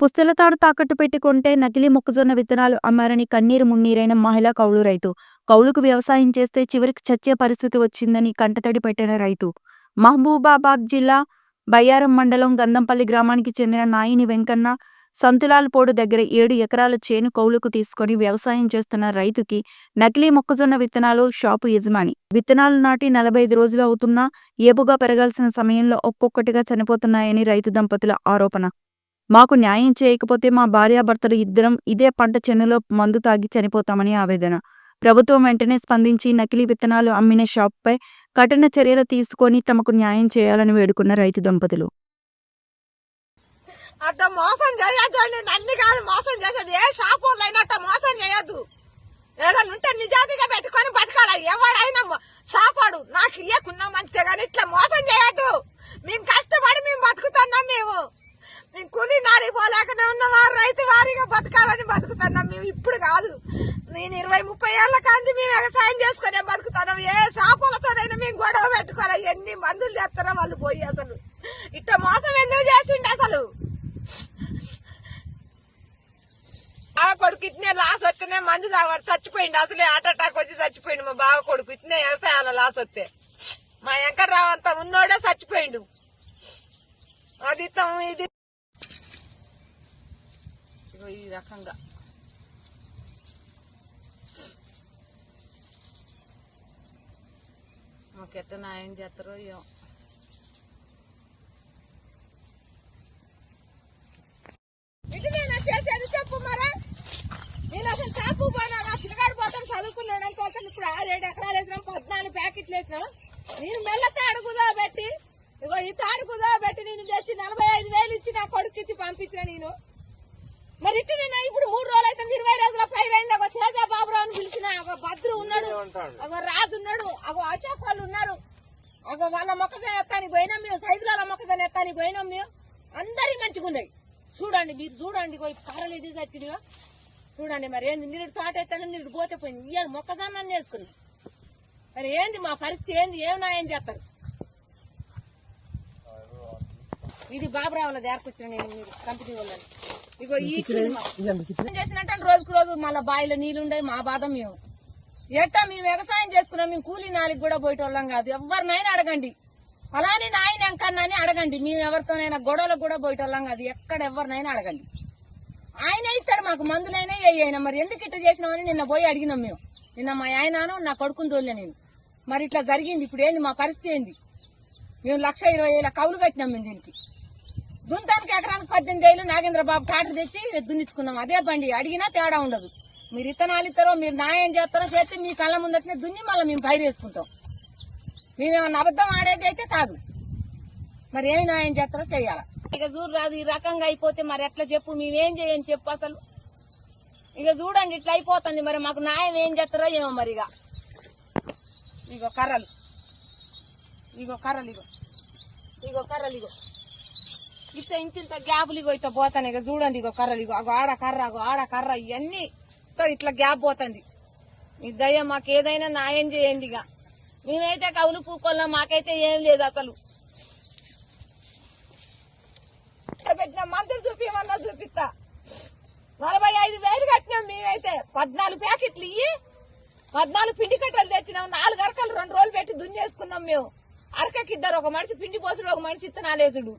పుస్తల తాడు తాకట్టు పెట్టి కొంటే నకిలీ మొక్కజొన్న విత్తనాలు అమ్మారని కన్నీరు మున్నీరైన మహిళా కౌలు రైతు. కౌలుకు వ్యవసాయం చేస్తే చివరికి చచ్చే పరిస్థితి వచ్చిందని కంటతడి పెట్టిన రైతు. మహబూబాబాద్ జిల్లా బయ్యారం మండలం గంధంపల్లి గ్రామానికి చెందిన నాయిని వెంకన్న సంతులాలపోడు దగ్గర ఏడు ఎకరాల చేను కౌలుకు తీసుకొని వ్యవసాయం చేస్తున్న రైతుకి నకిలీ మొక్కజొన్న విత్తనాలు షాపు యజమాని. విత్తనాలు నాటి నలభై ఐదు రోజులు అవుతున్నా ఏపుగా పెరగాల్సిన సమయంలో ఒక్కొక్కటిగా చనిపోతున్నాయని రైతు దంపతుల ఆరోపణ. మాకు న్యాయం చేయకపోతే మా భార్యాభర్తలు ఇద్దరం ఇదే పంట చెన్నులో మందు తాగి చనిపోతామని ఆవేదన. ప్రభుత్వం వెంటనే స్పందించి నకిలీ విత్తనాలు అమ్మిన షాప్పై కఠిన చర్యలు తీసుకొని తమకు న్యాయం చేయాలని వేడుకున్న రైతు దంపతులు. అట్ట మోసం చేయొద్దండి. నన్ను కాదు మోసం చేసేది. ఏ షాప్ వాళ్ళు అయినా అట్ట మోసం చేయొద్దు. ఏదైనా ఉంటే నిజాతిగా పెట్టుకొని బతకాల. ఎవడైనా షాపాడు నాకు ఇయ్యకున్నా మంచిదే కానీ ఇట్లా మోసం చేయొద్దు. మేము కష్టపడి మేము బతుకుతున్నాం మేము. నేను కూలి నారి పోలేకనే ఉన్నవా రైతు వారిగా బతకాలని బతుకుతున్నాం. మేము ఇప్పుడు కాదు. నేను ఇరవై ముప్పై ఏళ్ళ కాంతి మేము వ్యవసాయం చేసుకునే బతుకుతున్నాం. ఏ సాపులతోనైనా మేము గొడవ పెట్టుకోవాలి. ఎన్ని మందులు తెస్తారో వాళ్ళు పోయి అసలు. ఇట్ట మోసం ఎందుకు చేసిండే అసలు? బావ కొడుకు ఇట్నే లాస్ వస్తేనే మందు తాగాడు. చచ్చిపోయిండు. అసలే హార్ట్ అటాక్ వచ్చి చచ్చిపోయిండు మా బావ కొడుకు. ఇట్నే వ్యవసాయాల లాస్ వస్తే. మా వెంకట్రావు అంతా ఉన్నోడే చచ్చిపోయిండు. అది ఇత్తం ఇది ఇగో ఈ రకంగా మాకు ఎట్ట న్యాయం చేస్తారో ఏమో ఇటు చేసేది చెప్పు మరా నేను అసలు చాపు పోనా నా పిల్లగాడు పోతాను చదువుకున్నాడు అనుకోతాను ఇప్పుడు ఆరేడు ఎకరాలు వేసినాం పద్నాలుగు ప్యాకెట్లు వేసినాం నేను మెల్ల తాడు కుదా పెట్టి ఇగో ఈ తాడు కుదా పెట్టి నేను తెచ్చి నలభై ఐదు వేలు ఇచ్చి నా కొడుకు ఇచ్చి పంపించిన నేను మరి ఇటు నేను ఇప్పుడు మూడు రోజులు అయితే ఇరవై రోజుల పైన అయింది ఒక తేజ బాబురావు భద్రు ఉన్నాడు. ఒక రాజు ఉన్నాడు. ఒక అశోక్ వాళ్ళు ఉన్నారు. ఒక వాళ్ళ మొక్కజొన్న ఎత్తానికి పోయినాం మేము. సైజుల మొక్కజొన్న ఎత్తానికి పోయినాం మేము. అందరి మంచిగా ఉన్నాయి. చూడండి మీరు చూడండి పోయి ఇది తెచ్చినవా చూడండి మరి ఏంది నీరు తోట ఎత్తాను నీరు పోతే పోయింది. ఇయ్యాలి మొక్కజొన్న చేసుకున్నాం. మరి ఏంది మా పరిస్థితి ఏంది? ఏం నాయం చేస్తారు? ఇది బాబురావుల దేరకొచ్చిన నేను మీరు కంపెనీ వాళ్ళని. ఇగో ఈ. ఏం చేసినట్టే రోజుకు రోజు మళ్ళీ బావిలో నీళ్ళు ఉండే మా బాధ మేము. ఎట్టా మేము వ్యవసాయం చేసుకున్నాం మేము కూలీ నాలుగు కూడా పోయేటోళ్ళం కాదు. ఎవరినైనా అడగండి. అలానే నాయన ఎంకన్నా అని అడగండి. మేము ఎవరితోనైనా గొడవలకు కూడా పోయేటోళ్ళం కాదు. ఎక్కడ ఎవరినైనా అడగండి. ఆయన ఇస్తాడు మాకు మందులైనా ఏ అయినా. మరి ఎందుకు ఇట్లా చేసినామని నిన్న పోయి అడిగినాం మేము. నిన్న మా ఆయనను నా కొడుకుని తోలే నేను. మరి ఇట్లా జరిగింది. ఇప్పుడు ఏంది? మా పరిస్థితి ఏంది? మేము లక్ష ఇరవై వేల కౌలు కట్టినాం మేము దీనికి. దుంతానికి ఎకరానికి పద్దెనిమిది వేలు నాగేంద్ర బాబు ట్రాక్టర్ తెచ్చి దున్నించుకున్నాం అదే బండి. అడిగినా తేడా ఉండదు. మీరు ఇతనాలు ఇస్తారో మీరు న్యాయం చేస్తారో చేస్తే మీ కళ్ళ ముందటనే దున్ని మళ్ళీ మేము పైరు వేసుకుంటాం. మేమేమన్నా అబద్ధం ఆడేది అయితే కాదు. మరి ఏమి న్యాయం చేస్తారో చెయ్యాల ఇక చూడు రాదు ఈ రకంగా అయిపోతే మరి ఎట్లా చెప్పు? మేమేం చేయని చెప్పు అసలు? ఇక చూడండి ఇట్లా అయిపోతుంది. మరి మాకు న్యాయం ఏం చేస్తారో ఏమో మరి ఇక. ఇగో కర్రలు. ఇగో కర్రలు ఇగో. ఇగో కర్రలు ఇగో. ఇట్లా ఇంత ఇంత గ్యాపులు ఇగో ఇట్లా పోతాను ఇక చూడండి ఇగో కర్రలు ఇగో. అగో ఆడ కర్ర అగో ఆడ కర్ర ఇవన్నీ మొత్తం ఇట్లా గ్యాప్ పోతుంది. మీ దయ మాకు ఏదైనా న్యాయం చేయండి ఇక. మేమైతే కవులు పూకొల్లా మాకైతే ఏం లేదు అసలు. పెట్టిన మందులు చూపించమన్నా చూపిస్తా. నలభై ఐదు వేలు కట్టినాం మేమైతే. పద్నాలుగు ప్యాకెట్లు ఇయ్యి పద్నాలుగు పిండి కట్టలు తెచ్చినాం. నాలుగు అరకలు రెండు రోజులు పెట్టి దున్నేసుకున్నాం మేము. అరకకి ఇద్దరు ఒక మనిషి పిండి పోసుడు ఒక మనిషి ఇత్తనాలేసుడు.